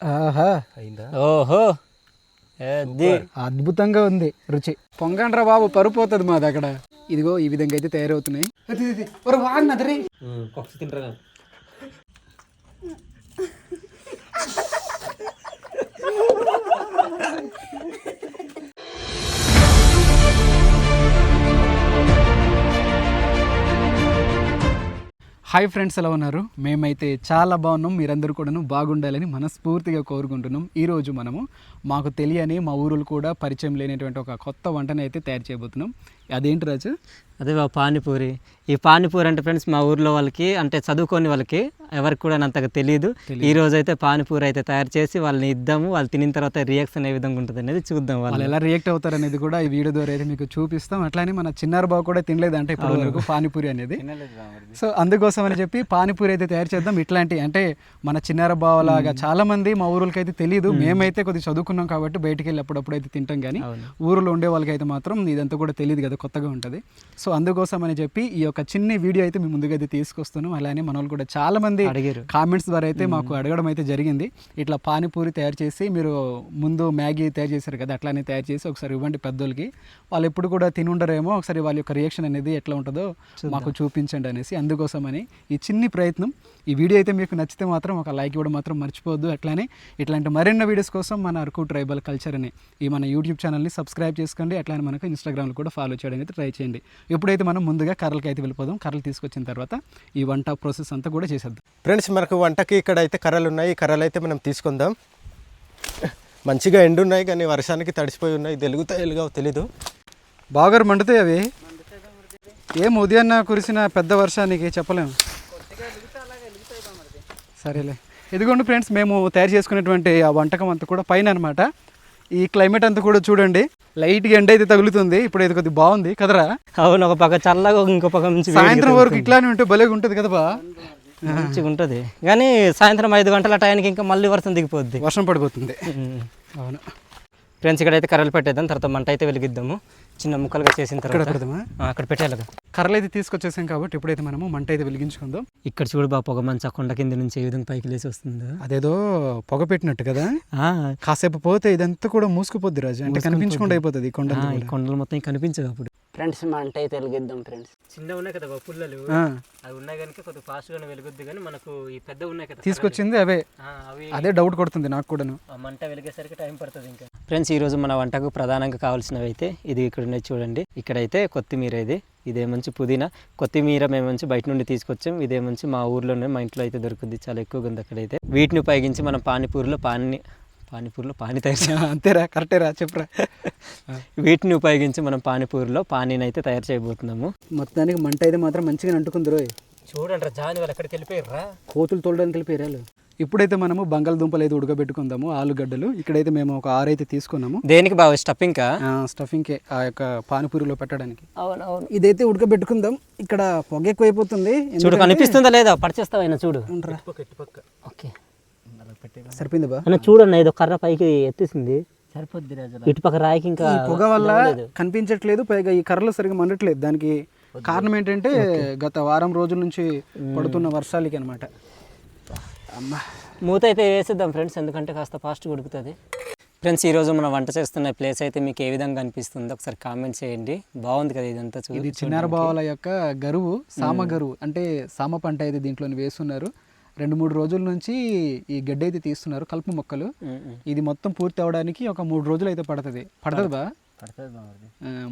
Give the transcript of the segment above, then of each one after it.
ఆహా. ఓహో. అది అద్భుతంగా ఉంది రుచి. పొంగండ్రా బాబు పరుపోతుంది మాది అక్కడ. ఇదిగో ఈ విధంగా అయితే తయారవుతున్నాయి. తింటారా? హాయ్ ఫ్రెండ్స్ ఎలా ఉన్నారు? మేమైతే చాలా బాగున్నాం. మీరందరూ కూడాను బాగుండాలని మనస్ఫూర్తిగా కోరుకుంటున్నాం. ఈరోజు మనము మాకు తెలియని మా ఊరులు కూడా పరిచయం లేనటువంటి ఒక కొత్త వంటని అయితే తయారు చేయబోతున్నాం. అదేంటి రాజు? అదే పానీపూరి. ఈ పానీపూరి అంటే ఫ్రెండ్స్ మా ఊర్లో వాళ్ళకి అంటే చదువుకోని వాళ్ళకి ఎవరికి కూడా అంతగా తెలియదు ఈ రోజు అయితే పానీపూరి అయితే తయారు చేసి వాళ్ళని ఇద్దాము వాళ్ళు తినిన తర్వాత రియాక్షన్ ఏ విధంగా ఉంటుంది అనేది చూద్దాం వాళ్ళు వాళ్ళు ఎలా రియాక్ట్ అవుతారు అనేది కూడా ఈ వీడియో ద్వారా అయితే మీకు చూపిస్తాం. అట్లానే మన చిన్నారు బాబు కూడా తినలేదు అంటే ఇప్పటి వరకు పానీపూరి అనేది. సో అందుకోసం అని చెప్పి పానీపూరి అయితే తయారు చేద్దాం. ఇట్లాంటి అంటే మన చిన్నార బావలాగా చాలా మంది మా ఊరులకి అయితే తెలియదు మేమైతే కొద్దిగా చదువుకున్నాం కాబట్టి బయటికి వెళ్ళి అప్పుడప్పుడు అయితే తింటాం కానీ ఊరిలో ఉండే వాళ్ళకి అయితే మాత్రం ఇదంతా కూడా తెలియదు కదా కొత్తగా ఉంటుంది. సో అందుకోసం అని చెప్పి ఈ యొక్క చిన్న వీడియో అయితే మేము ముందుగా అయితే తీసుకొస్తున్నాం. అలానే మన వాళ్ళు కూడా చాలా మంది అడిగారు. కామెంట్స్ ద్వారా అయితే మాకు అడగడం అయితే జరిగింది. ఇట్లా పానీపూరి తయారు చేసి మీరు ముందు మ్యాగీ తయారు చేశారు కదా అట్లానే తయారు చేసి ఒకసారి ఇవ్వండి పెద్దోళ్ళకి. వాళ్ళు ఎప్పుడు కూడా తినుండరేమో ఒకసారి వాళ్ళ యొక్క రియాక్షన్ అనేది ఎట్లా ఉంటుందో మాకు చూపించండి అనేసి అందుకోసమని ఈ చిన్ని ప్రయత్నం. ఈ వీడియో అయితే మీకు నచ్చితే మాత్రం ఒక లైక్ ఇవ్వడం మాత్రం మర్చిపోవద్దు. అట్లానే ఇట్లాంటి మరిన్ని వీడియోస్ కోసం మన అరకు ట్రైబల్ కల్చర్ అని ఈ మన యూట్యూబ్ ఛానల్ని సబ్స్క్రైబ్ చేసుకోండి. అట్లానే మనకు ఇన్స్టాగ్రామ్లో కూడా ఫాలో చేయడానికి అయితే ట్రై చేయండి. ఇప్పుడైతే మనం ముందుగా కర్రలకి అయితే వెళ్ళిపోదాం కర్రలు తీసుకొచ్చిన తర్వాత ఈ వంట ప్రాసెస్ అంతా కూడా చేసేద్దాం. ఫ్రెండ్స్ మనకు వంటకి ఇక్కడ అయితే కర్రలు ఉన్నాయి ఈ కర్రలు అయితే మనం తీసుకుందాం. మంచిగా ఎండు ఉన్నాయి కానీ వర్షానికి తడిసిపోయి ఉన్నాయి. తెలుగుతాయి ఎలుగావు తెలీదు. బాగా మండుతాయి అవి? ఏం ఉదయాన్న కురిసిన పెద్ద వర్షానికి చెప్పలేము. సరేలే. ఇదిగోండి ఫ్రెండ్స్ మేము తయారు చేసుకునేటువంటి ఆ వంటకం అంతా కూడా పైన అనమాట ఈ క్లైమేట్ అంతా కూడా చూడండి. లైట్గా ఎండ అయితే తగులుతుంది. ఇప్పుడు ఇది కొద్దిగా బాగుంది. కదరా? అవును ఒక పక్క చల్లగా ఇంకో పక్క నుంచి సాయంత్రం వరకు ఇట్లానే ఉంటే భలేగా ఉంటుంది కదా బా మంచిగా ఉంటుంది. కానీ సాయంత్రం ఐదు గంటల టైంకి ఇంకా మళ్ళీ వర్షం దిగిపోద్ది. వర్షం పడిపోతుంది. అవును. ఫ్రెండ్స్ ఇక్కడైతే కర్రలు పెట్టేద్దాం తర్వాత మంట అయితే వెలిగిద్దాము. చిన్న ముక్కలుగా చేసిన ఇక్కడ తర్వాత అక్కడ పెట్టేయాలి కర్రలు అయితే తీసుకొచ్చేసాం కాబట్టి ఇప్పుడైతే మనము మంట అయితే వెలిగించుకుందాం. ఇక్కడ చూడు బా పొగ మంచి కొండ కింద నుంచి ఏ విధంగా పైకి లేచి వస్తుందో. అదేదో పొగ పెట్టినట్టు కదా. కాసేపు పోతే ఇదంతా కూడా మూసుకుపోద్ది రాజు అంటే కనిపించకుండా అయిపోతుంది కొండ. కొండలు మొత్తం కనిపించదు అప్పుడు. ఫ్రెండ్స్ మంట అయితే వెలిగిద్దాం ఫ్రెండ్స్. చిన్న ఉన్నాయి కదా పుల్లలు? ఆ, అవి ఉన్నాయి కనుక కొద్దిగా ఫాస్ట్ గానే వెలుగుద్ది కానీ మనకు ఈ పెద్ద ఉన్నాయి కదా తీసుకొచ్చింది అవే. ఆ, అవి అదే డౌట్ కొడుతుంది నాకు కూడాను. ఆ మంట వెలిగేసరికి టైం పడుతుంది ఇంకా. ఫ్రెండ్స్ ఈ రోజు మన వంటకు ప్రధానంగా కావాల్సినవి అయితే ఇది ఇక్కడ ఉన్నాయి చూడండి. ఇక్కడైతే కొత్తిమీర ఇది. ఇదే మంచి పుదీనా. కొత్తిమీర మేము మంచి బయట నుండి తీసుకొచ్చాం. ఇదే మంచి మా ఊర్లోనే మా ఇంట్లో అయితే దొరుకుద్ది. చాలా ఎక్కువగా ఉంది అక్కడైతే. వీటిని ఉపయోగించి మనం పానీపూరిలో పాని పానీపూరిలో పానీ తయారు చే- అంతేరా కరెక్టేరా చెప్పురా. వీటిని ఉపయోగించి మనం పానీపూరిలో పానీని అయితే తయారు చేయబోతున్నాము. మొత్తానికి మంట అయితే మాత్రం మంచిగా అంటుకుంది రోయ్. చూడండి జాని వాళ్ళు ఎక్కడికి వెళ్ళిపోయారా కోతులు తోలడానికి వెళ్ళిపోయారు ఇప్పుడైతే మనము బంగాళదుంపలు అయితే ఉడకబెట్టుకుందాము ఆలుగడ్డలు. ఇక్కడైతే మేము ఒక ఆరు అయితే తీసుకున్నాము. దేనికి బాగా స్టఫింగ్ స్టఫింగ్కి ఆ యొక్క పానీపూరిలో పెట్టడానికి. అవునవును. ఇదైతే ఉడకబెట్టుకుందాం. ఇక్కడ పొగ ఎక్కువైపోతుంది. చూడు కనిపిస్తుందా లేదా? పడిచేస్తావు చూడు. సరిపోయింది బా. అన్న చూడన్న ఏదో కర్ర పైకి ఎత్తేసింది. సరిపోద్ది ఇటుపక్క రాయికి ఇంకా ఈ పొగ వల్ల కనిపించట్లేదు పైగా ఈ కర్రలు సరిగా మండట్లేదు. దానికి కారణం ఏంటంటే గత వారం రోజుల నుంచి పడుతున్న వర్షాలకి అనమాట అమ్మా. మూత అయితే వేసేద్దాం ఫ్రెండ్స్ ఎందుకంటే కాస్త ఫాస్ట్ ఉడుకుతుంది. ఫ్రెండ్స్ ఈరోజు మనం వంట చేస్తున్న ప్లేస్ అయితే మీకు ఏ విధంగా అనిపిస్తుందో ఒకసారి కామెంట్ చేయండి. బాగుంది కదా ఇదంతా చూ ఇది చిన్నార బావల యొక్క గరువు సామ గరువు అంటే సామ పంట అయితే దీంట్లో వేస్తున్నారు రెండు మూడు రోజుల నుంచి ఈ గడ్డి అయితే తీస్తున్నారు కలుపు మొక్కలు. ఇది మొత్తం పూర్తి అవడానికి ఒక మూడు రోజులు అయితే పడుతుంది. పడుతుంది బా?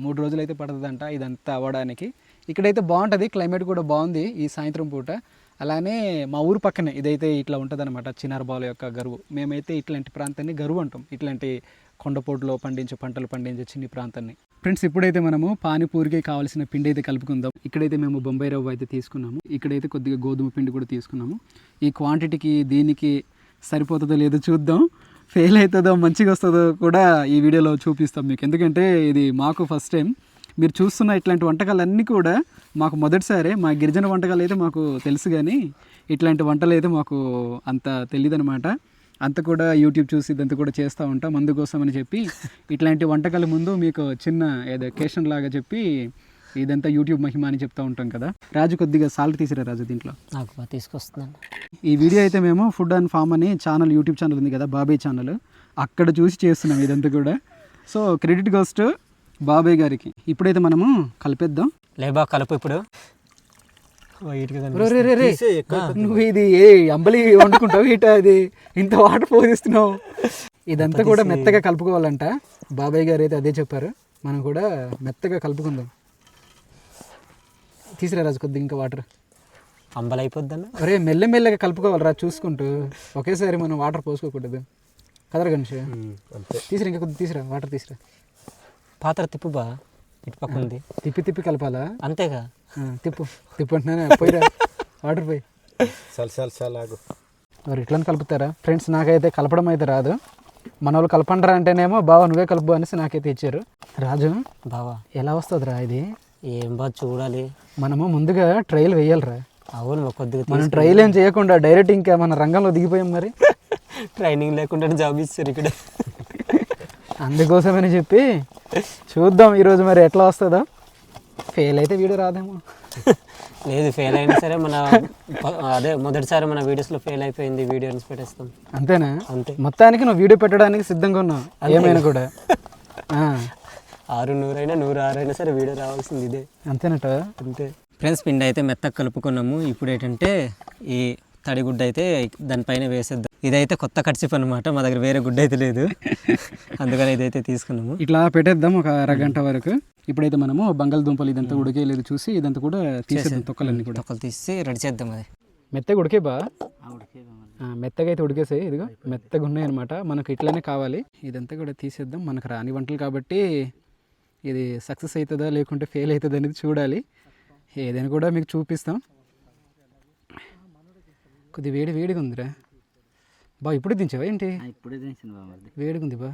మూడు రోజులు అయితే పడుతుందంట ఇదంతా అవ్వడానికి. ఇక్కడైతే బాగుంటుంది క్లైమేట్ కూడా బాగుంది ఈ సాయంత్రం పూట. అలానే మా ఊరు పక్కనే ఇదైతే ఇట్లా ఉంటుంది అనమాట చిన్నారబాల యొక్క గరువు. మేమైతే ఇట్లాంటి ప్రాంతాన్ని గరువు అంటాం. ఇట్లాంటి కొండపోటులో పండించే పంటలు పండించే చిన్ని ప్రాంతాన్ని. ఫ్రెండ్స్ ఇప్పుడైతే మనము పానీపూరికి కావాల్సిన పిండి అయితే కలుపుకుందాం. ఇక్కడైతే మేము బొంబాయి రవ్వ అయితే తీసుకున్నాము. ఇక్కడైతే కొద్దిగా గోధుమ పిండి కూడా తీసుకున్నాము. ఈ క్వాంటిటీకి దీనికి సరిపోతుందో లేదో చూద్దాం. ఫెయిల్ అవుతుందో మంచిగా వస్తుందో కూడా ఈ వీడియోలో చూపిస్తాం మీకు. ఎందుకంటే ఇది మాకు ఫస్ట్ టైం మీరు చూస్తున్న ఇట్లాంటి వంటకాలన్నీ కూడా మాకు మొదటిసారే. మా గిరిజన వంటకాలు అయితే మాకు తెలుసు కానీ ఇట్లాంటి వంటలు అయితే మాకు అంత తెలియదు అనమాట అంత కూడా యూట్యూబ్ చూసి ఇదంతా కూడా చేస్తూ ఉంటాం. అందుకోసం అని చెప్పి ఇట్లాంటి వంటకాల ముందు మీకు చిన్న ఏదో కేషన్ లాగా చెప్పి ఇదంతా యూట్యూబ్ మహిమ అని చెప్తా ఉంటాం కదా. రాజు కొద్దిగా సాల్ట్ తీసిరా రాజు దీంట్లో? నాకు తీసుకొస్తున్నాను ఈ వీడియో అయితే మేము ఫుడ్ అండ్ ఫామ్ అని ఛానల్ యూట్యూబ్ ఛానల్ ఉంది కదా బాబాయ్ ఛానల్ అక్కడ చూసి చేస్తున్నాం ఇదంతా కూడా. సో క్రెడిట్ గోస్ టు బాబాయ్ గారికి. ఇప్పుడైతే మనము కలిపేద్దాం. లేబా కలుపు ఇప్పుడు. నువ్వు ఇది ఏ అంబలి వండుకుంటావు ఇట ఇది ఇంత వాటర్ పోదిస్తున్నావు ఇదంతా కూడా మెత్తగా కలుపుకోవాలంట. బాబాయ్ గారు అయితే అదే చెప్పారు. మనం కూడా మెత్తగా కలుపుకుందాం. తీసిరా రాజు కొద్దిగా ఇంకా వాటర్ అంబలు అయిపోద్దన్న. అరే మెల్లమెల్లగా కలుపుకోవాలి రా చూసుకుంటూ. ఒకేసారి మనం వాటర్ పోసుకోకూడదు. కదరా గణేష్? తీసిరా ఇంకా కొద్దిగా తీసిరా. వాటర్ తీసిరా. పాత్ర తిప్పు బా ఇటు పక్క ఉంది తిప్పి తిప్పి కలపాలా? అంతేగా. తిప్పు తిప్పు అంటున్నానే పోయిరా. వాటర్ పోయి. చాలా చాలా చాలా ఆగు. మరి ఇట్లా కలుపుతారా? ఫ్రెండ్స్ నాకైతే కలపడం అయితే రాదు. మన వాళ్ళు కలపండ్రా అంటేనేమో బావ నువ్వే కలుపు అనేసి నాకైతే ఇచ్చారు. రాజు బావా. ఎలా వస్తుందిరా ఇది? ఏం బా చూడాలి. మనము ముందుగా ట్రైల్ వేయాలిరా. అవును కొద్దిగా మనం ట్రైల్ ఏం చేయకుండా డైరెక్ట్ ఇంకా మన రంగంలో దిగిపోయాం మరి. ట్రైనింగ్ లేకుండా జాబ్ ఇస్తారు ఇక్కడ. అందుకోసమని చెప్పి చూద్దాం ఈరోజు మరి ఎట్లా వస్తుందో. ఫెయిల్ అయితే వీడియో రాదేమో. లేదు ఫెయిల్ అయినా సరే మన అదే మొదటిసారి మన వీడియోస్లో ఫెయిల్ అయిపోయింది వీడియో నుంచి పెట్టేస్తాం. అంతేనా? అంతే. మొత్తానికి నువ్వు వీడియో పెట్టడానికి సిద్ధంగా ఉన్నావు. ఏమైనా కూడా. ఆ, ఆరు నూరైనా నూరు ఆరు అయినా సరే వీడియో రావాల్సింది ఇదే. అంతేనట. అంతే. ఫ్రెండ్స్ పిండి అయితే మెత్తగా కలుపుకున్నాము. ఇప్పుడు ఏంటంటే ఈ తడిగుడ్డ అయితే దానిపైన వేసేద్దాం. ఇదైతే కొత్త కట్సిప్ అనమాట మా దగ్గర వేరే గుడ్డ అయితే లేదు. అందుకని ఇదైతే తీసుకున్నాము. ఇట్లా పెట్టేద్దాం ఒక అరగంట వరకు. ఇప్పుడైతే మనము బంగాళదుంపలు ఇదంతా ఉడికేయలేదు చూసి ఇదంతా కూడా తీసేద్దాం తొక్కలన్నీ కూడా. తొక్కలు తీసి రెడీ చేద్దాం అది. మెత్తగా ఉడికే బా? ఆ, మెత్తగా అయితే ఉడికేసాయి ఇదిగో. మెత్తగా ఉన్నాయి అనమాట మనకు ఇట్లనే కావాలి. ఇదంతా కూడా తీసేద్దాం. మనకు రాని వంటలు కాబట్టి ఇది సక్సెస్ అవుతుందా లేకుంటే ఫెయిల్ అవుతుందా అనేది చూడాలి. ఏదైనా కూడా మీకు చూపిస్తాం. కొద్ది వేడి వేడిగా ఉందిరా. బా ఇప్పుడు దించావా ఏంటి? ఇప్పుడే తెలిసింది బామ్మది వేడిగా ఉంది బా.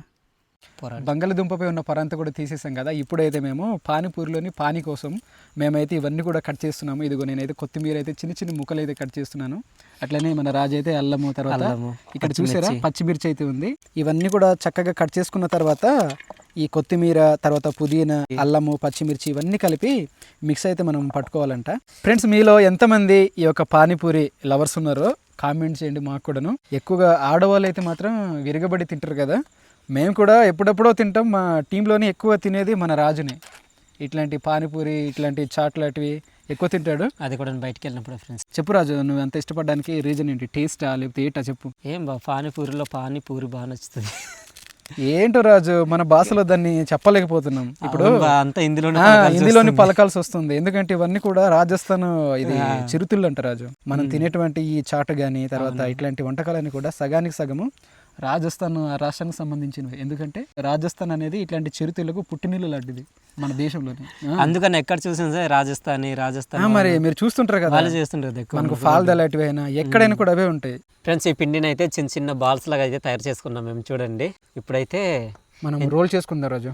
పొర బంగాళదుంపపై ఉన్న పొరంతా కూడా తీసేసాం కదా ఇప్పుడైతే మేము పానీపూరిలోని పానీ కోసం మేమైతే ఇవన్నీ కూడా కట్ చేస్తున్నాము. ఇదిగో నేనైతే కొత్తిమీర అయితే చిన్న చిన్న ముక్కలు అయితే కట్ చేస్తున్నాను. అట్లనే మన రాజు అయితే అల్లము తర్వాత ఇక్కడ చూసారా? పచ్చిమిర్చి అయితే ఉంది. ఇవన్నీ కూడా చక్కగా కట్ చేసుకున్న తర్వాత ఈ కొత్తిమీర తర్వాత పుదీనా అల్లము పచ్చిమిర్చి ఇవన్నీ కలిపి మిక్స్ అయితే మనం పట్టుకోవాలంట. ఫ్రెండ్స్ మీలో ఎంతమంది ఈ యొక్క పానీపూరి లవర్స్ ఉన్నారో కామెంట్ చేయండి మాకు కూడాను. ఎక్కువగా ఆడవాళ్ళు అయితే మాత్రం విరగబడి తింటారు కదా. మేము కూడా ఎప్పుడెప్పుడో తింటాం. మా టీంలోని ఎక్కువ తినేది మన రాజునే. ఇట్లాంటి పానీపూరి ఇట్లాంటి చాట్లాంటివి ఎక్కువ తింటాడు. అది కూడా బయటికి వెళ్ళినప్పుడు ఫ్రెండ్స్ చెప్పు రాజు నువ్వు అంత ఇష్టపడడానికి రీజన్ ఏంటి? టేస్టా లేకపోతే ఏంటా చెప్పు. ఏం బా పానీపూరిలో పానీపూరి బాగా నచ్చుతుంది. ఏంటో రాజు మన భాషలో దాన్ని చెప్పలేకపోతున్నాం. ఇప్పుడు అంతా హిందీలోని వస్తుంది. పలకాల్సి వస్తుంది. ఎందుకంటే ఇవన్నీ కూడా రాజస్థాన్ ఇది చిరుతిళ్ళు అంట రాజు. మనం తినేటువంటి ఈ చాట్ గాని తర్వాత ఇట్లాంటి వంటకాలన్నీ కూడా సగానికి సగము రాజస్థాన్ ఆ రాష్ట్రానికి సంబంధించినవి. ఎందుకంటే రాజస్థాన్ అనేది ఇట్లాంటి చిరుతిళ్ళకు పుట్టినీళ్ళు లాంటిది మన దేశంలోనే. అందుకని ఎక్కడ చూసిన సరే రాజస్థానీ రాజస్థాన్ మరి మీరు చూస్తుంటారు కదా. వాళ్ళు చేస్తుంటారు ఎక్కువ మనకు ఫాల్ అలాంటివి అయినా ఎక్కడైనా కూడా అవే ఉంటాయి. ఫ్రెండ్స్ ఈ పిండిని అయితే చిన్న చిన్న బాల్స్ లాగా అయితే తయారు చేసుకున్నాం మేము చూడండి. ఇప్పుడైతే మనం రోల్ చేసుకుందాం రాజు.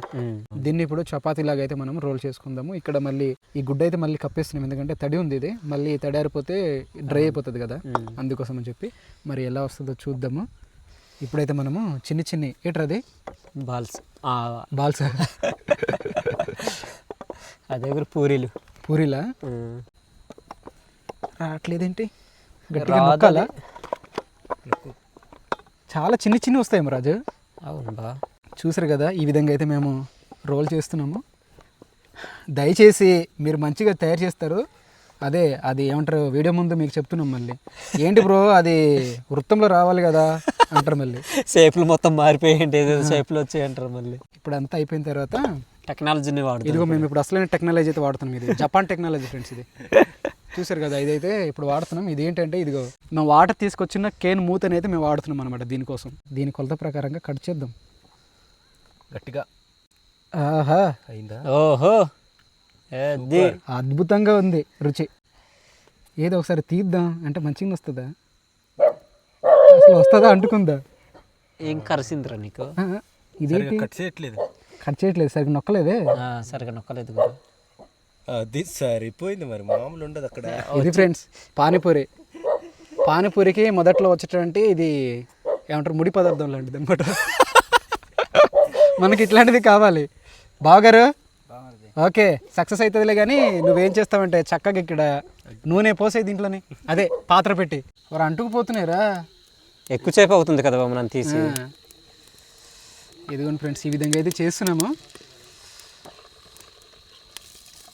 దీన్ని ఇప్పుడు చపాతీ లాగా అయితే మనం రోల్ చేసుకుందాము. ఇక్కడ మళ్ళీ ఈ గుడ్డ అయితే మళ్ళీ కప్పేస్తున్నాం ఎందుకంటే తడి ఉంది ఇది. మళ్ళీ తడి ఆరిపోతే డ్రై అయిపోతుంది కదా. అందుకోసం అని చెప్పి మరి ఎలా వస్తుందో చూద్దాము. ఇప్పుడైతే మనము చిన్ని చిన్ని ఏట్రది? బాల్స్. బాల్స్. అదే పూరీలు. పూరిలా. రావట్లేదేంటి? గట్టిగా నొక్కాలా? చాలా చిన్ని చిన్ని వస్తాయేమో రాజు. అవును చూసారు కదా ఈ విధంగా అయితే మేము రోల్ చేస్తున్నాము. దయచేసి మీరు మంచిగా తయారు చేస్తారు. అదే అది ఏమంటారు వీడియో ముందు మీకు చెప్తున్నాం మళ్ళీ. ఏంటి బ్రో అది వృత్తంలో రావాలి కదా. అంటారు మళ్ళీ. షేప్లు మొత్తం మారిపోయింది ఏదేదో షేప్లు వచ్చాయంటారు మళ్ళీ. ఇప్పుడు అంతా అయిపోయిన తర్వాత టెక్నాలజీని వాడుతుంది ఇదిగో మేము ఇప్పుడు. అసలైన టెక్నాలజీ అయితే వాడుతున్నాం ఇది. జపాన్ టెక్నాలజీ ఫ్రెండ్స్ ఇది. చూసారు కదా ఇదైతే ఇప్పుడు వాడుతున్నాం. ఇది ఏంటంటే ఇదిగో మేము వాటర్ తీసుకొచ్చిన కేన్ మూతని అయితే మేము వాడుతున్నాం అనమాట దీనికోసం. దీని కొలత ప్రకారంగా కట్ చేద్దాం. గట్టిగా. ఆహా. అయిందా? ఓహో. అది అద్భుతంగా ఉంది రుచి. ఏదో ఒకసారి తీద్దాం. అంటే మంచిగా వస్తుందా? అసలు వస్తుందా అంటుకుందా? ఏం కరిసిందిరా నీకు? ఆ, ఇదేంటి? కట్ చేయట్లేదు. కట్ చేయట్లేదు సరిగ్గా నొక్కలేదే? ఆ, సరిగా నొక్కలేదు గురు అది సరిపోయింది మరి మామూలు ఉండదు అక్కడ. ఇది ఫ్రెండ్స్ పానీపూరి. పానీపూరికి మొదట్లో వచ్చేటువంటి ఇది ఏమంటారు ముడి పదార్థం లాంటిది అనమాట మనకి ఇట్లాంటిది కావాలి. బావగారు? ఓకే సక్సెస్ అవుతుందిలే కానీ నువ్వేం చేస్తావంటే చక్కగా ఇక్కడ నూనె పోసే దీంట్లోనే. అదే పాత్ర పెట్టి. వారు అంటుకుపోతున్నారా ఎక్కువసేపు అవుతుంది కదా మనం తీసి. ఆ. ఇదిగోండి ఫ్రెండ్స్ ఈ విధంగా అయితే చేస్తున్నాము.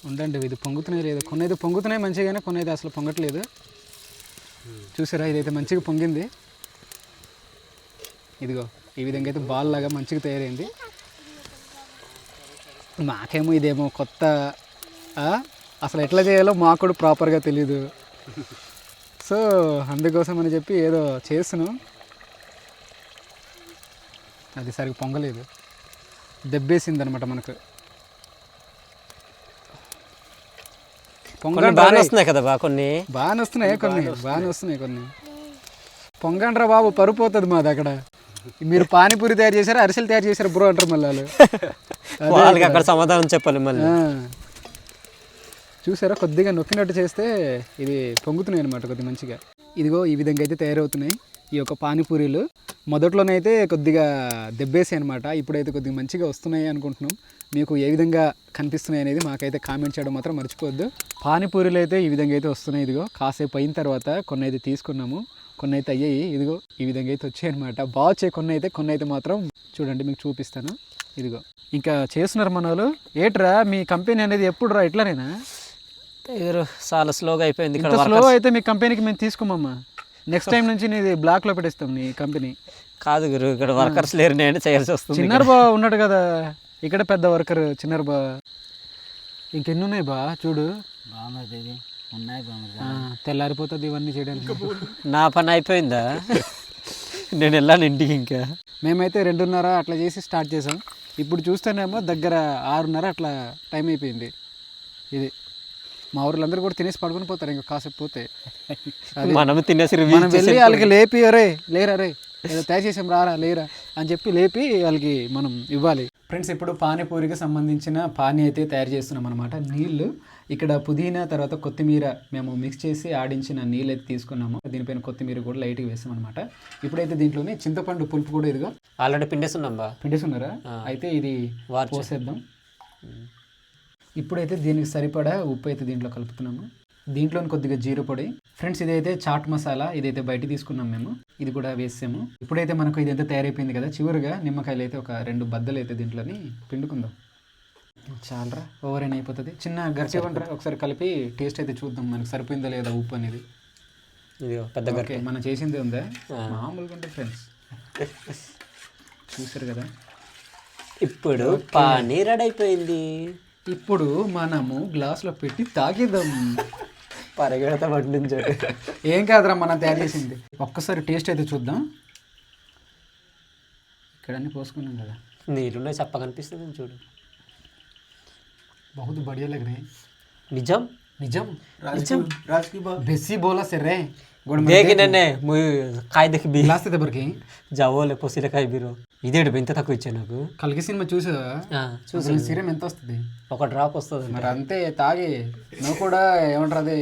ఉండండి ఇది పొంగుతున్నాయి లేదు? కొన్ని అయితే పొంగుతున్నాయి మంచిగానే కొన్ని అయితే అసలు పొంగట్లేదు. చూసారా ఇదైతే మంచిగా పొంగింది. ఇదిగో ఈ విధంగా అయితే బాల్ లాగా మంచిగా తయారైంది. మాకేమో ఇదేమో కొత్త అసలు ఎట్లా చేయాలో మాకు కూడా ప్రాపర్గా తెలీదు. సో అందుకోసం అని చెప్పి ఏదో చేస్తున్నాం అది సరిగ్గా పొంగలేదు. దెబ్బేసింది అనమాట మనకు. పొంగండ్రా బాగానే. వస్తున్నాయి కదా బా కొన్ని? బాగానే వస్తున్నాయి కొన్ని బాగానే వస్తున్నాయి కొన్ని. పొంగండ్రా బాబు పరుపోతుంది మాది అక్కడ. మీరు పానీపూరి తయారు చేశారా అరిసెలు తయారు చేశారా బ్రో అంటారు మళ్ళీ వాళ్ళకి. అక్కడ సమాధానం చెప్పాలి మళ్ళీ. చూసారా? కొద్దిగా నొక్కినట్టు చేస్తే ఇది పొంగుతున్నాయి అనమాట కొద్దిగా మంచిగా. ఇదిగో ఈ విధంగా అయితే తయారవుతున్నాయి. ఈ యొక్క పానీపూరీలు మొదట్లోనైతే కొద్దిగా దెబ్బేసాయి అనమాట ఇప్పుడైతే కొద్దిగా మంచిగా వస్తున్నాయి అనుకుంటున్నాం. మీకు ఏ విధంగా కనిపిస్తున్నాయి అనేది మాకైతే కామెంట్ చేయడం మాత్రం మర్చిపోవద్దు. పానీపూరీలు అయితే ఈ విధంగా అయితే వస్తున్నాయి. ఇదిగో కాసేపు అయిన తర్వాత కొన్ని అయితే తీసుకున్నాము. కొన్ని అయితే అయ్యాయి. ఇదిగో ఈ విధంగా అయితే వచ్చాయి అనమాట బాగా వచ్చాయి కొన్ని అయితే కొన్ని అయితే మాత్రం చూడండి మీకు చూపిస్తాను. ఇదిగో. ఇంకా చేస్తున్నారు మన వాళ్ళు. ఏట్రా మీ కంపెనీ అనేది ఎప్పుడు రా ఇట్లానేనా? ఎవరు చాలా స్లోగా అయిపోయింది ఇక్కడ స్లో. అయితే మీ కంపెనీకి మేము తీసుకోమమ్మా. నెక్స్ట్ టైం నుంచి నీది బ్లాక్లో పెట్టేస్తాం నీ కంపెనీ కాదు గురు ఇక్కడ వర్కర్స్ లేరు నేను చేయాల్సి వస్తుంది చిన్నారు బా ఉన్నాడు కదా. ఇక్కడ పెద్ద వర్కర్ చిన్నారు బా ఇంకెన్ని ఉన్నాయి బా చూడు ఆ, తెల్లారిపోతుంది ఇవన్నీ చేయడానికి. నా పని అయిపోయిందా? నేను వెళ్ళాను ఇంటికి ఇంకా. మేమైతే రెండున్నర అట్లా చేసి స్టార్ట్ చేసాం. ఇప్పుడు చూస్తేనేమో దగ్గర ఆరున్నర అట్లా టైం అయిపోయింది. ఇది. మా ఊర్లందరూ కూడా తినేసి పడుకుని పోతారు ఇంకా కాసేపు పోతే. మనం తినేసి మనం వెళ్ళి వాళ్ళకి లేపి అరే లేరా రే ఏదో తయారు చేసాం రారా లేరా అని చెప్పి లేపి వాళ్ళకి మనం ఇవ్వాలి. ఫ్రెండ్స్ ఇప్పుడు పానీపూరికి సంబంధించిన పానీ అయితే తయారు చేస్తున్నాం అనమాట నీళ్ళు ఇక్కడ పుదీనా తర్వాత కొత్తిమీర మేము మిక్స్ చేసి ఆడించిన నీళ్ళు అయితే తీసుకున్నాము. దీనిపైన కొత్తిమీర కూడా లైట్గా వేసాం అనమాట ఇప్పుడైతే దీంట్లోనే చింతపండు పులుపు కూడా ఇదిగో. ఆల్రెడీ పిండేస్తున్నాం బా. పిండేస్తున్నారా అయితే ఇది. పోసేద్దాం. ఇప్పుడైతే దీనికి సరిపడా ఉప్పు అయితే దీంట్లో కలుపుతున్నాము. దీంట్లో కొద్దిగా జీర పొడి ఫ్రెండ్స్ ఇదైతే చాట్ మసాలా. ఇదైతే బయట తీసుకున్నాం మేము. ఇది కూడా వేసాము ఇప్పుడైతే మనకు ఇదైతే తయారైపోయింది కదా. చివరిగా నిమ్మకాయలు అయితే ఒక రెండు బద్దలు అయితే దీంట్లోని పిండుకుందాం. చాలరా ఓవర్ అయిన అయిపోతుంది. చిన్న గరిచె వంటరా ఒకసారి కలిపి టేస్ట్ అయితే చూద్దాం. మనకు సరిపోయిందా లేదా ఉప్పు అనేది. ఇది పెద్ద. ఓకే మనం చేసింది ఉందా? మామూలుగా ఉంటుంది ఫ్రెండ్స్. చూసారు కదా? ఇప్పుడు పానీ రెడీ అయిపోయింది. ఇప్పుడు మనము గ్లాసులో పెట్టి తాగిద్దాం. పరిగెడతా పట్టించాడు ఏం కాదురా మనం తయారు చేసింది. ఒక్కసారి టేస్ట్ అయితే చూద్దాం. ఇక్కడ అన్ని పోసుకున్నాం కదా. నీళ్ళున్న చప్ప కనిపిస్తుంది చూడు. బహుత్ బడియా లగ్ రే నిజం. నిజం. నిజం బెస్సీ బోలా కాయ దక్కి బి? గ్లాస్ దగ్గరికి జవోలే పొసిల కాయ బీరో. ఇదేడు ఇంత తక్కువ ఇచ్చా నాకు. కలిగి సినిమా చూసా ఆ, చూసి అసలు సీరం ఎంత వస్తుంది? ఒక డ్రాప్ వస్తుంది. మరి అంతే తాగి. నువ్వు కూడా ఏమంటారు అది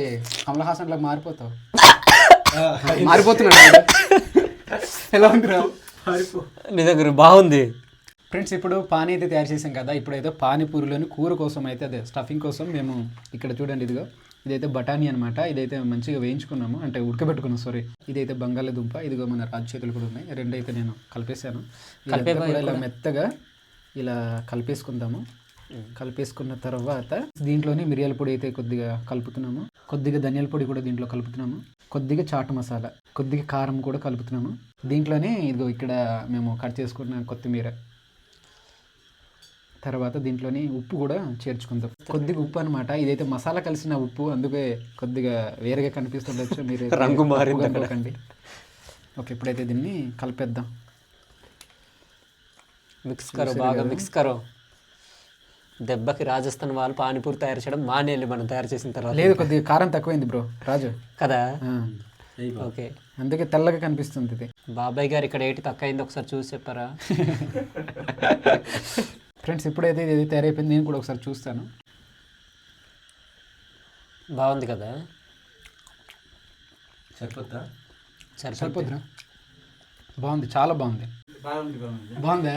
కమల్ హాసన్ లాగా మారిపోతావు. మారిపోతున్నాడు ఎలా ఉంది రా? నీ దగ్గర బాగుంది. ఫ్రెండ్స్ ఇప్పుడు పానీ అయితే తయారు చేసాం కదా ఇప్పుడైతే పానీపూరిలోని కూర కోసం అయితే అదే స్టఫింగ్ కోసం మేము ఇక్కడ చూడండి ఇదిగో. ఇదైతే బఠానీ అనమాట ఇదైతే మంచిగా వేయించుకున్నాము. అంటే ఉడకబెట్టుకున్నాం సారీ ఇదైతే బంగాళదుంప ఇదిగో మన రాజు చేతులు కూడా ఉన్నాయి. రెండు అయితే నేను కలిపేశాను. కూడా ఇలా మెత్తగా ఇలా కలిపేసుకుందాము. కలిపేసుకున్న తర్వాత దీంట్లోని మిరియాల పొడి అయితే కొద్దిగా కలుపుతున్నాము. కొద్దిగా ధనియాల పొడి కూడా దీంట్లో కలుపుతున్నాము. కొద్దిగా చాటు మసాలా కొద్దిగా కారం కూడా కలుపుతున్నాము. దీంట్లోనే ఇదిగో ఇక్కడ మేము కట్ చేసుకున్న కొత్తిమీర. తర్వాత దీంట్లోని ఉప్పు కూడా చేర్చుకుందాం. కొద్దిగా ఉప్పు అనమాట ఇదైతే మసాలా కలిసిన ఉప్పు అందుకే కొద్దిగా వేరేగా కనిపిస్తుండొచ్చు. మీరు రంగు మారింది అక్కడ. అనుకోకండి. ఓకే ఇప్పుడైతే దీన్ని కలిపేద్దాం. మిక్స్ కరో బాగా మిక్స్ కరో. దెబ్బకి రాజస్థాన్ వాళ్ళు పానీపూరి తయారు చేయడం మానేయాలి మనం తయారు చేసిన తర్వాత. లేదు కొద్దిగా కారం తక్కువైంది బ్రో. రాజు. కదా? ఓకే. అందుకే తెల్లగా కనిపిస్తుంది ఇది. బాబాయ్ గారు ఇక్కడ ఏంటి తక్కువ అయింది ఒకసారి చూసి చెప్పారా? ఫ్రెండ్స్ ఇప్పుడైతే ఇది తయారైపోయింది నేను కూడా ఒకసారి చూస్తాను. బాగుంది కదా? సరిపోతా సరిపోద్ది. సరిపోద్దురా. బాగుంది చాలా బాగుంది. బాగుంది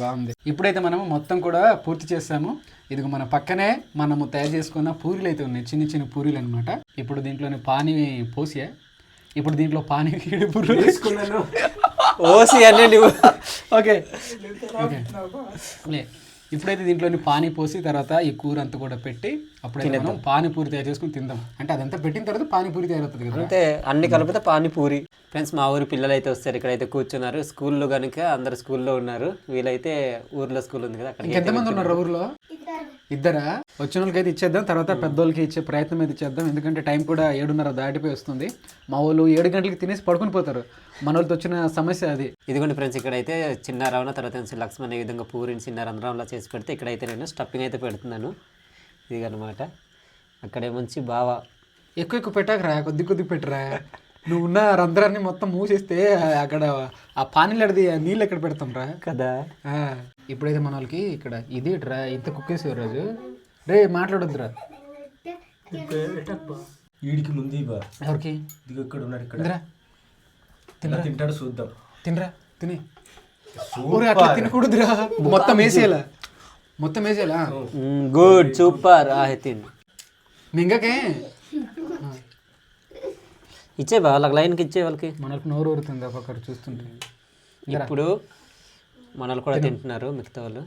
బాగుంది. ఇప్పుడైతే మనము మొత్తం కూడా పూర్తి చేస్తాము. ఇది మన పక్కనే మనము తయారు చేసుకున్న పూరీలు అయితే ఉన్నాయి. చిన్న చిన్న పూరీలు అనమాట ఇప్పుడు దీంట్లోని పానీ పోసియా ఇప్పుడు దీంట్లో పానీ పూరీలు. వేసుకున్నాను. ఓసి అన్నీ నువ్వు ఓకే ఓకే లే. ఇప్పుడైతే దీంట్లోని పానీ పోసి తర్వాత ఈ కూర అంతా కూడా పెట్టి అప్పుడైతే మనం పానీపూరి తయారు చేసుకుని తిందాం. అంటే అదంతా పెట్టిన తర్వాత పానీపూరి తయారవుతుంది కదా. అంటే అన్ని కలిపితే పానీపూరి. ఫ్రెండ్స్ మా ఊరి పిల్లలు అయితే వస్తారు ఇక్కడైతే కూర్చున్నారు. స్కూల్లో కనుక అందరు స్కూల్లో ఉన్నారు. వీళ్ళైతే ఊర్లో స్కూల్ ఉంది కదా అక్కడికి ఎంతమంది ఉన్నారు ఊర్లో? ఇద్దరా. వచ్చిన వాళ్ళకి అయితే ఇచ్చేద్దాం తర్వాత పెద్దోళ్ళకి ఇచ్చే ప్రయత్నం అయితే చేద్దాం. ఎందుకంటే టైం కూడా ఏడున్నర దాటిపోయి వస్తుంది. మా వాళ్ళు ఏడు గంటలకి తినేసి పడుకుని పోతారు. మన వాళ్ళతో వచ్చిన సమస్య అది. ఇదిగోండి ఫ్రెండ్స్ ఇక్కడైతే చిన్న రవణ తర్వాత లక్ష్మణ్ ఈ విధంగా పూరిని చిన్న రంధ్రంలా చేసి పెడితే ఇక్కడైతే నేను స్టఫింగ్ అయితే పెడుతున్నాను. ఇది అనమాట అక్కడేముంచి బాగా ఎక్కువ ఎక్కువ పెట్టాకరా కొద్ది కొద్ది పెట్టరా. నువ్వు ఉన్న రంధ్రాన్ని మొత్తం మూసేస్తే అక్కడ ఆ పానీలడిది నీళ్ళు ఎక్కడ పెడతాం రా కదా. ఆ, ఇప్పుడైతే మన వాళ్ళకి ఇక్కడ ఇది రా ఇంత కుక్కేసే రోజు. రే మాట్లాడొద్దురా. వీడికి ముందు ఎవరికి? ఇది ఇక్కడ ఉన్నాడు ఇక్కడ. తినరా? తింటాడు చూద్దాం. తినరా? తిని. అట్లా తినకూడదురా. మొత్తం వేసేయాల? మొత్తం వేసేయాలా గుడ్ సూపర్ ఆ తిండి మింగకే? ఇచ్చే వాళ్ళకి లైన్కి ఇచ్చే వాళ్ళకి. మనకు నోరు ఊరుతుంది ఒక్కొక్కరు చూస్తుంటే. ఇప్పుడు మనలు కూడా తింటున్నారు మిగతా వాళ్ళు.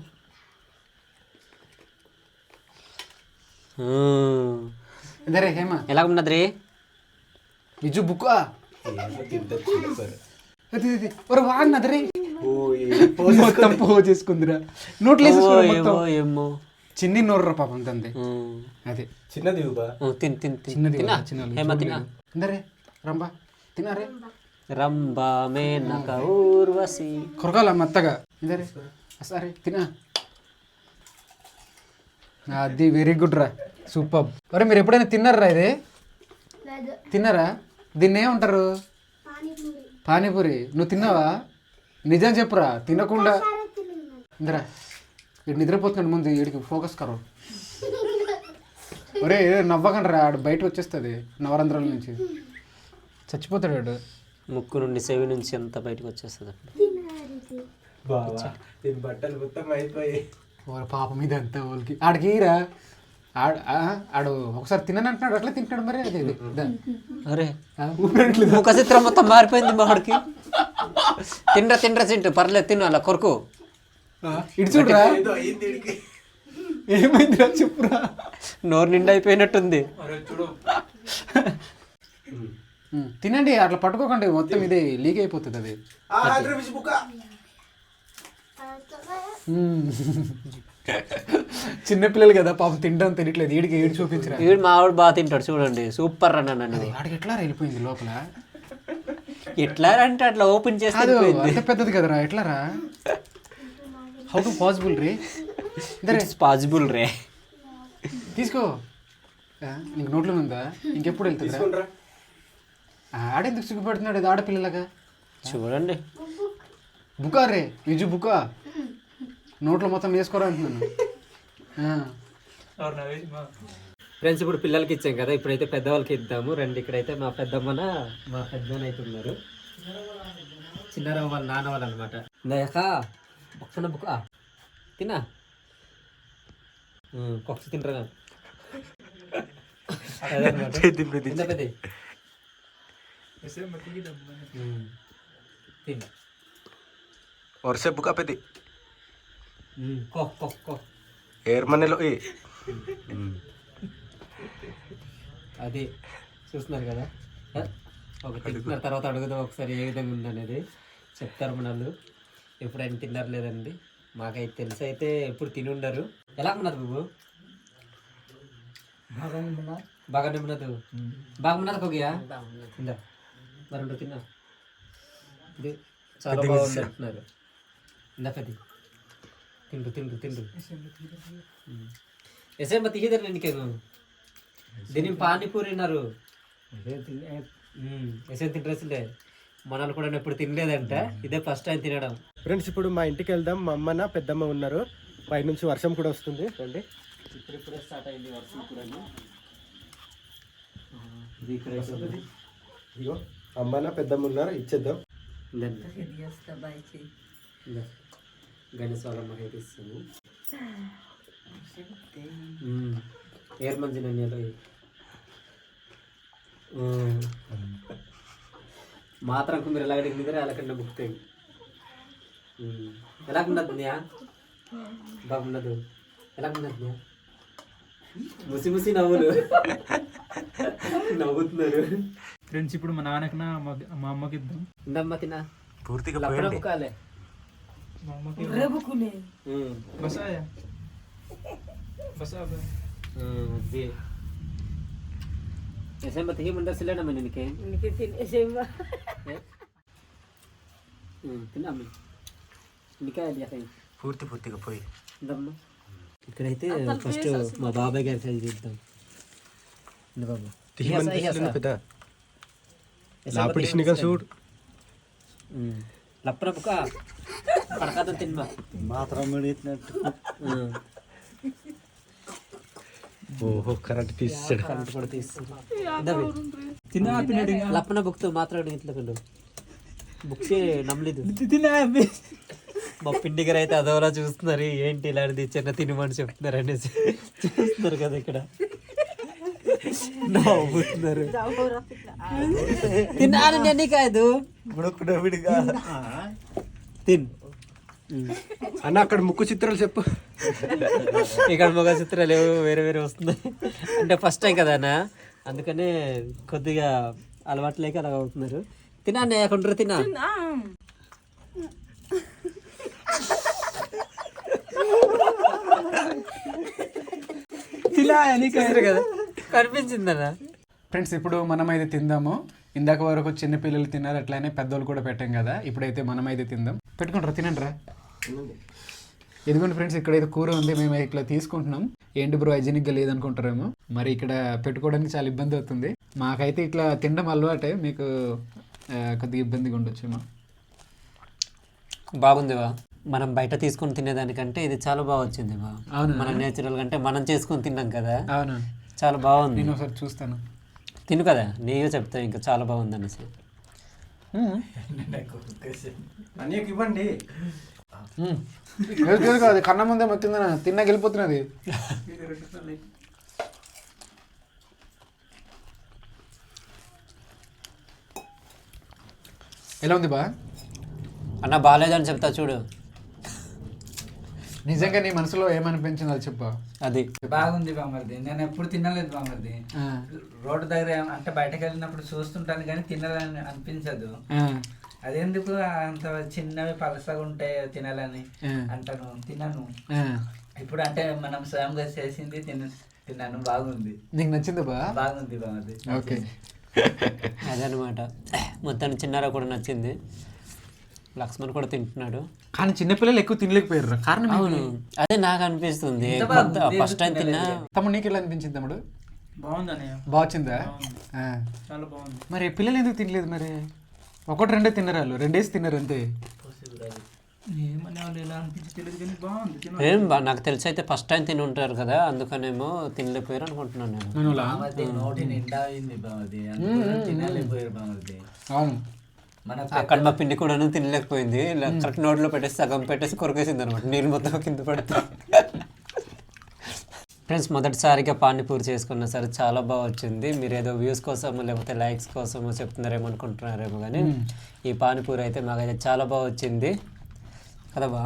ఎలా ఉన్నది రే విజు బుక్ ఒరే వాడినదరే మొత్తం పో చేసుకుందిరా. నోట్లు వేసేసుకోరా మొత్తం. ఏమో ఏమో చిన్ని నోర్ర పాపం తంది. అదే. చిన్నది తిన్ తిన్ చిన్నది తిన్నా? ఇందరే రంబా. తినారే రంభా మేనక ఊర్వశి. కొరకాల మెత్తగా. ఇదరే. సరే తినా అది వెరీ గుడ్ రా. సూపర్. ఒరే మీరు ఎప్పుడైనా తిన్నారా ఇది? తిన్నారా? దీన్ని ఏమంటారు పానీపూరి. నువ్వు తిన్నావా? నిజం చెప్పురా తినకుండా. ఇందిరా ఇటు నిద్రపోతున్నాడు ముందు వీడికి ఫోకస్ కరో ఒరే నవ్వకండి రా ఆడు బయట వచ్చేస్తుంది నవరంధ్రాల నుంచి. చచ్చిపోతాడు వాడు. ముక్కు నుండి చెవి నుంచి అంత బయటకు వచ్చేస్తుంది దీని బట్టలు మొత్తం అయిపోయి పాపం మీద అంత వాళ్ళకి ఆడికి రా ఆడు ఆడు ఒకసారి తినని అంటున్నాడు అట్లా తింటాడు మరి. అదే. అరే. ముఖ చిత్రం మొత్తం మారిపోయింది మాడికి తిండ్రా తిండ్రా తింటు పర్లేదు తిను అలా కొరకు. ఇటు చూడరా. ఏమైందిరా చెప్పురా. నోరు నిండా అయిపోయినట్టుంది. తినండి అట్లా పట్టుకోకండి మొత్తం ఇది లీక్ అయిపోతుంది అది. చిన్నపిల్లలు కదా పాపం తినడం తెలియట్లేదు వీడికి ఏడు చూపించరా? వీడు మావాడు బాగా తింటాడు చూడండి సూపర్ అన్న నన్ను. ఆడికి ఎట్లా రా వెళ్ళిపోయింది లోపల? ఎట్లా అంటే అట్లా ఓపెన్ చేస్తే. అంత పెద్దది కదరా ఎట్లా రా? హౌ టు పాసిబుల్ రే? ఇట్స్ పాసిబుల్ రే. తీసుకో. నీకు నోట్లో ఉందా? ఇంకెప్పుడు వెళ్తుందిరా? ఆ, ఆడెందుకు సిగ్గుపడుతున్నాడు ఇది ఆడపిల్లలాగా. చూడండి. బుకా రే విజు బుకా. నోట్లో మొత్తం వేసుకోరా అంటున్నాను. ఫ్రెండ్స్ ఇప్పుడు పిల్లలకి ఇచ్చాం కదా ఇప్పుడైతే పెద్దవాళ్ళకి ఇద్దాము. రండి ఇక్కడైతే మా పెద్దమ్మన మా పెద్దమ్మ అయితే ఉన్నారు. చిన్నారావు వాళ్ళ నాన్న వాళ్ళు అనమాట లేక బొక్కన బుక్క తిన్నా. కొక్స్ తింటారా? తిన్న. పెద్ద తిన్న వరుస బుక్ పెద్ది కో. కో కో ఎయిర్ మనీలో అది చూస్తున్నారు కదా? ఒక తింటున్నారు తర్వాత అడుగుదాం ఒకసారి ఏ విధంగా ఉందనేది చెప్తారు మనల్ని ఎప్పుడైనా తిన్నారు లేదండి? మాకైతే తెలిసి అయితే ఎప్పుడు తిని ఉండరు. ఎలా ఉన్నది బాబు? బాగా ఉన్నది? బాగా ఉన్నది. కొగియా ఇందా. మరి తిన్నా. ఇది చాలా బాగుంది అంటున్నారు. ఇందా పెద్ద తిండు తిండు తిండు ఎసే మతి ఇద్దరు నిన్నకేను దీని పానీపూరి అన్నారు ఎసే తింటారులే మనల్ని కూడా ఎప్పుడు తినలేదంట ఇదే ఫస్ట్ టైం తినడం ఫ్రెండ్స్ ఇప్పుడు మా ఇంటికి వెళ్దాం మా అమ్మన పెద్దమ్మ ఉన్నారు పైనుంచి వర్షం కూడా వస్తుంది రండి ఇప్పుడు ఇప్పుడే స్టార్ట్ అయింది వర్షం కూడా ఇగో అమ్మన పెద్దమ్మ ఉన్నారు ఇచ్చేద్దాం అయితే ఇస్తాము. ఏర్ మంచి మాత్రం మీరు ఎలా అడిగితే అలాగంటే బుక్తాయి ఎలా ఉండదు న్యా? బాగుండదు ఎలా ఉండదు ముసి ముసి నవ్వులు. నవ్వుతున్నారు. ఫ్రెండ్స్ ఇప్పుడు మా నాన్నకి నా అమ్మ- మా అమ్మకి ఇద్దాం ఇందమ్మ తిన్నా పూర్తిగా Rabukule. Hmm. Basa ya? Basa apa? Hmm, dia. SMA tadi menda sila naman yun kayo? Nikitin SMA. Hmm, tinamin. Nikaya diya kayo. పూర్తి పూర్తిగా పోయి ఇక్కడైతే ఫస్ట్ మా బాబాయ్ గారి సైజ్ తీద్దాం బాబు చూడు లప్పనపుక బుక్క పడకాద తిన్నా మాత్రం ఎత్తినట్టు ఓహో కరెంట్ తీసాడు కరెంట్ కూడా తీస్తుంది లప్పన బుక్తో మాత్రం ఇట్లా కండు బుక్స్ నమ్మలేదు. మా పిండి గారు అయితే అదోలా చూస్తున్నారు. ఏంటి ఇలాంటిది? చిన్న తినమని చెప్తున్నారు అనేసి చూస్తున్నారు కదా ఇక్కడ. నవ్వుతున్నారు. తిన్నాను నేను కాదు. విడిగా తిన్. అన్న అక్కడ ముక్కు చిత్రాలు చెప్పు. ఇక్కడ మగ చిత్రాలు ఏవో వేరే వేరే వస్తున్నాయి. అంటే ఫస్ట్ టైం కదా అన్న? అందుకనే కొద్దిగా అలవాటు లేక అలా అవుతున్నారు తినా అన్నయ్య కొండ్రు తినా? కదా? కనిపించిందన్న ఫ్రెండ్స్ ఇప్పుడు మనమైతే తిందాము. ఇందాక వరకు చిన్న పిల్లలు తిన్నారు అట్లానే పెద్దోళ్ళు కూడా పెట్టాం కదా. ఇప్పుడైతే మనమైతే తిందాం. పెట్టుకుంటారా? తినండి రా. ఇదిగోండి ఫ్రెండ్స్ ఇక్కడైతే కూర ఉంది మేము ఇట్లా తీసుకుంటున్నాం. ఏంటి బ్రో హైజీనిక్గా లేదనుకుంటారేమో మరి ఇక్కడ పెట్టుకోవడానికి చాలా ఇబ్బంది అవుతుంది. మాకైతే ఇట్లా తినడం అలవాటే మీకు కొద్దిగా ఇబ్బందిగా ఉండొచ్చేమో బాగుంది బా మనం బయట తీసుకొని తినేదానికంటే ఇది చాలా బాగా వచ్చింది బా అవునా? మనం నేచురల్ అంటే మనం చేసుకొని తిన్నాం కదా. అవునా? చాలా బాగుంది. నేను ఒకసారి చూస్తాను. తిను కదా నీగా చెప్తావు ఇంకా చాలా బాగుంది అనేసి ఇవ్వండి. అది కన్న ముందే మొత్తిందన తిన్నాక వెళ్ళిపోతున్నది ఎలా ఉంది బా? అన్న బాగాలేదని చెప్తా చూడు. నిజంగా నీ మనసులో ఏమనిపించింది అది చెప్పా. అది. బాగుంది బామర్ది నేను ఎప్పుడు తినలేదు బామర్ది రోడ్డు దగ్గర అంటే బయటకు వెళ్ళినప్పుడు చూస్తుంటాను కానీ తినాలని అనిపించదు. అదెందుకు అంత చిన్నవి పలసగా ఉంటాయి తినాలని? అంటాను తినను ఇప్పుడు అంటే మనం స్వయంగా చేసింది తిన తిన్నాను బాగుంది. నీకు నచ్చింది బా? బాగుంది బామర్ది ఓకే. అదనమాట. మొత్తం చిన్నారా కూడా నచ్చింది. లక్ష్మణ్ కూడా తింటున్నాడు. కానీ చిన్నపిల్లలు ఎక్కువ తినలేకపోయారు కారణం అవును. అదే నాకు అనిపిస్తుంది. ఫస్ట్ టైం తిన్నా. తమ్ముడు నీకు ఎలా అనిపించింది తమ్ముడు? బాగుంది? బాగుందా. ఆ. చాలా బాగుంది. మరి పిల్లలు ఎందుకు తినలేదు మరి? ఒకటి రెండే తిన్నారు వాళ్ళు రెండేసి తిన్నారు అంతే. ఏం బా- నాకు తెలిసి అయితే ఫస్ట్ టైం తిని ఉంటారు కదా అందుకనేమో తినలేకపోయారు అనుకుంటున్నాను నేను. మనోలా బామర్ది నోటి నిండా అయింది బామర్ది అందుకు తినలేకపోయారు బామర్ది అవును. మన అక్కడ మా పిండి కూడా తినలేకపోయింది. ఇలా కరెక్ట్ నోట్లో పెట్టేసి సగం పెట్టేసి కొరికేసింది అనమాట. నీళ్ళు మొత్తం కింద పడితే. ఫ్రెండ్స్ మొదటిసారిగా పానీపూరి చేసుకున్నా సరే చాలా బాగా వచ్చింది. మీరు ఏదో వ్యూస్ కోసమో లేకపోతే లైక్స్ కోసమో చెప్తున్నారేమో అనుకుంటున్నారేమో కానీ ఈ పానీపూరి అయితే మాకైతే చాలా బాగా వచ్చింది. కదా బా?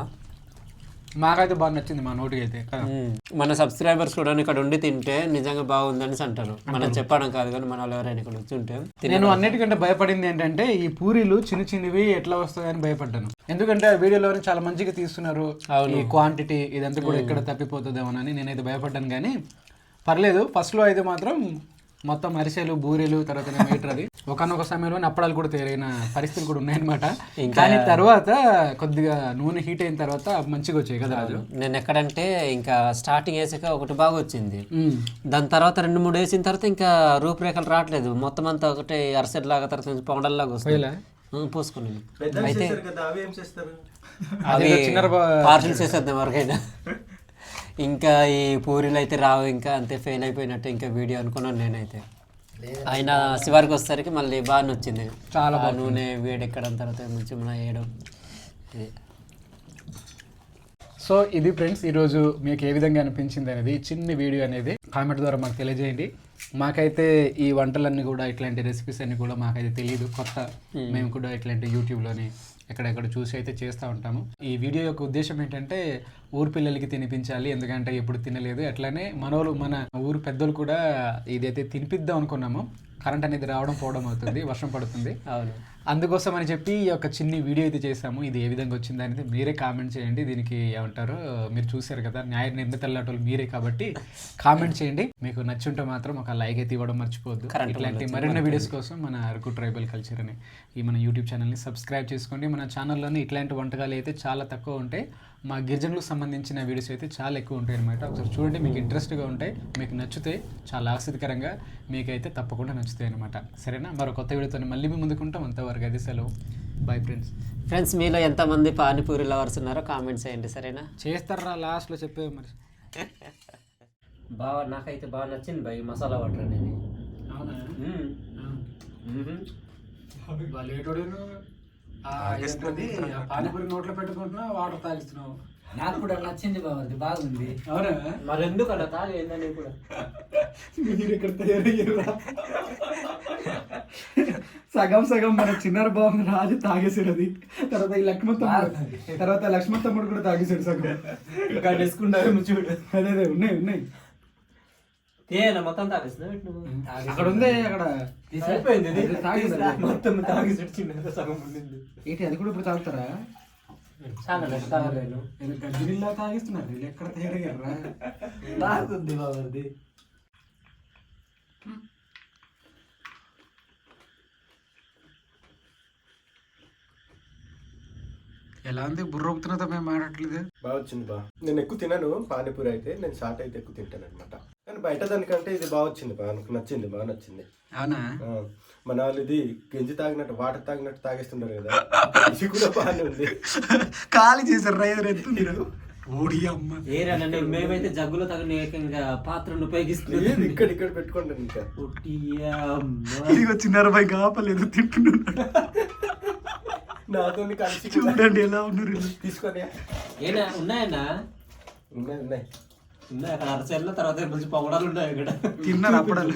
మాకైతే బాగా నచ్చింది మా నోటికి అయితే. మన సబ్స్క్రైబర్స్ కూడా ఇక్కడ ఉండి తింటే నిజంగా బాగుందని అంటారు. మనం చెప్పడం కాదు కానీ మన ఎవరైనా ఇక్కడ వచ్చి ఉంటే నేను అన్నిటికంటే భయపడింది ఏంటంటే ఈ పూరీలు చిన్న చిన్నవి ఎట్లా వస్తాయని భయపడ్డాను. ఎందుకంటే ఆ వీడియోలోనే చాలా మంచిగా తీస్తున్నారు ఈ క్వాంటిటీ ఇదంతా కూడా ఎక్కడ తప్పిపోతుందేమోనని నేనైతే భయపడ్డాను. కానీ పర్లేదు ఫస్ట్లో అయితే మాత్రం మొత్తం అరిసెలు బూరెలు తర్వాత మీటర్ అది ఒకనొక సమయంలో అప్పడాలు కూడా తయారైన పరిస్థితులు కూడా ఉన్నాయన్నమాట. కానీ తర్వాత కొద్దిగా నూనె హీట్ అయిన తర్వాత మంచిగా వచ్చాయి కదా రాజు? నేను ఎక్కడంటే ఇంకా స్టార్టింగ్ వేసాక ఒకటి బాగా వచ్చింది. దాని తర్వాత రెండు మూడు వేసిన తర్వాత ఇంకా రూపురేఖలు రావట్లేదు. మొత్తం అంతా ఒకటే అరసెట్ లాగా తర్వాత పొంగల్ లాగా వస్తుంది పోయేలా? ఉం, పోసుకుని పెద్దలు అయితే పార్సల్ చేసేద్దాం ఎవరికైనా. ఇంకా ఈ పూరీలు అయితే రావు ఇంకా అంతే ఫెయిల్ అయిపోయినట్టు ఇంకా వీడియో అనుకున్నాను నేనైతే. ఆయన శివారికి వచ్చేసరికి మళ్ళీ బాగా నచ్చింది చాలా ఆ నూనె వేడెక్కడం తర్వాత మంచి మన వేయడం. ఇది. సో ఇది ఫ్రెండ్స్ ఈరోజు మీకు ఏ విధంగా అనిపించింది అనేది చిన్న వీడియో అనేది కామెంట్ ద్వారా మాకు తెలియజేయండి. మాకైతే ఈ వంటలన్నీ కూడా ఇట్లాంటి రెసిపీస్ అన్ని కూడా మాకైతే తెలియదు కొత్త మేము. కూడా ఇట్లాంటి యూట్యూబ్లోని ఎక్కడెక్కడ చూసి అయితే చేస్తూ ఉంటాము. ఈ వీడియో యొక్క ఉద్దేశం ఏంటంటే ఊరు పిల్లలకి తినిపించాలి ఎందుకంటే ఎప్పుడు తినలేదు. అట్లానే మనోళ్ళు మన ఊరు పెద్దలు కూడా ఇదైతే తినిపిద్దాం అనుకున్నాము. కరెంట్ అనేది రావడం పోవడం అవుతుంది వర్షం పడుతుంది. అవును. అందుకోసం అని చెప్పి ఈ యొక్క చిన్ని వీడియో అయితే చేసాము ఇది ఏ విధంగా వచ్చింది అనేది మీరే కామెంట్ చేయండి. దీనికి ఏమంటారు మీరు చూశారు కదా న్యాయ నిర్ణీతలు మీరే కాబట్టి కామెంట్ చేయండి. మీకు నచ్చుంటే మాత్రం ఒక లైక్ అయితే ఇవ్వడం మర్చిపోవద్దు. ఇట్లాంటి మరిన్ని వీడియోస్ కోసం మన అరకు ట్రైబల్ కల్చర్ అని. ఈ మన యూట్యూబ్ ఛానల్ని సబ్స్క్రైబ్ చేసుకోండి. మన ఛానల్లోని ఇట్లాంటి వంటకాలు అయితే చాలా తక్కువ ఉంటాయి. మా గిరిజనులకు సంబంధించిన వీడియోస్ అయితే చాలా ఎక్కువ ఉంటాయి అనమాట ఒకసారి చూడండి మీకు ఇంట్రెస్ట్గా ఉంటాయి మీకు నచ్చితే చాలా ఆసక్తికరంగా మీకైతే తప్పకుండా నచ్చుతాయి అనమాట సరేనా? మరో కొత్త వీడియోతో మళ్ళీ మీ ముందుకుంటాం అంతవరకు అది సెలవు. బాయ్ ఫ్రెండ్స్ ఫ్రెండ్స్ మీలో ఎంతమంది పానీపూరి లవర్స్ ఉన్నారో కామెంట్స్ చేయండి సరేనా? చేస్తారా? లాస్ట్లో చెప్పే మరి. బాగా నాకైతే బాగా నచ్చింది బాయ్ మసాలా వాటర్ అనేది. పానీపూరి నోట్లో పెట్టుకుంటున్నావు? వాటర్ తాగిస్తున్నావు? నాకు కూడా నచ్చింది బాగుంది బాగుంది. అవునా? మరి ఎందుకు అలా తాగి ఏందని కూడా. మీరు ఇక్కడ తయారయ్యారా? సగం సగం మన చిన్నారు బాగుంది రాజు తాగేసాడు అది. తర్వాత ఈ లక్ష్మణ్ తమ్ముడు తర్వాత లక్ష్మణ్ తమ్ముడు కూడా తాగేసాడు సగం. కట్టేసుకున్నారేమో చూడు. అదే అదే ఉన్నాయి ఉన్నాయి. తేనా మొత్తం నువ్వు అక్కడ ఉంది అక్కడ అయిపోయింది ఇది. అది తాగేసి రా. మొత్తం సగం ఉండింది ఏంటి అది కూడా ఇప్పుడు తాగుతారా? చాలా తాగలేను నేను తాగిస్తున్నారు వీళ్ళు ఎక్కడ తయారయ్యారా తాగుతుంది బాగుంది ఎలా ఉంది? బుర్ర ఊపుతున్నదో మేము మాట్లాడట్లేదు. బాగా వచ్చింది బా. నేను ఎక్కువ తినను పానీపూరి అయితే నేను షార్ట్ అయితే ఎక్కువ తింటాను అనమాట కానీ బయట దానికంటే ఇది బాగా వచ్చింది బా నాకు నచ్చింది బాగా నచ్చింది. అవునా? మన వాళ్ళు ఇది గంజి తాగినట్టు వాటర్ తాగినట్టు తాగేస్తుంటారు కదా. ఇది కూడా బాగానే ఉంది. ఖాళీ చేశారు రైతు ఎత్తుంది ఓడి అమ్మ. ఏరా నన్ను మేమైతే జగ్గులో తగిన ఏకంగా పాత్రను ఉపయోగిస్తున్నాం. లేదు ఇక్కడ ఇక్కడ పెట్టుకోండి ఇంకా? ఇదిగో చిన్నారు బై కాపలేదు తింటున్నాడు. నాతో కలిసి చూడండి ఎలా ఉన్నారు. తీసుకొని ఏనా ఉన్నాయన్నా? ఉన్నాయి ఉన్నాయి. ఉన్నాయి. అక్కడ అరచెల్ల తర్వాత మంచి పొగడాలు ఉన్నాయి ఇక్కడ తిన్నారు అప్పుడాలు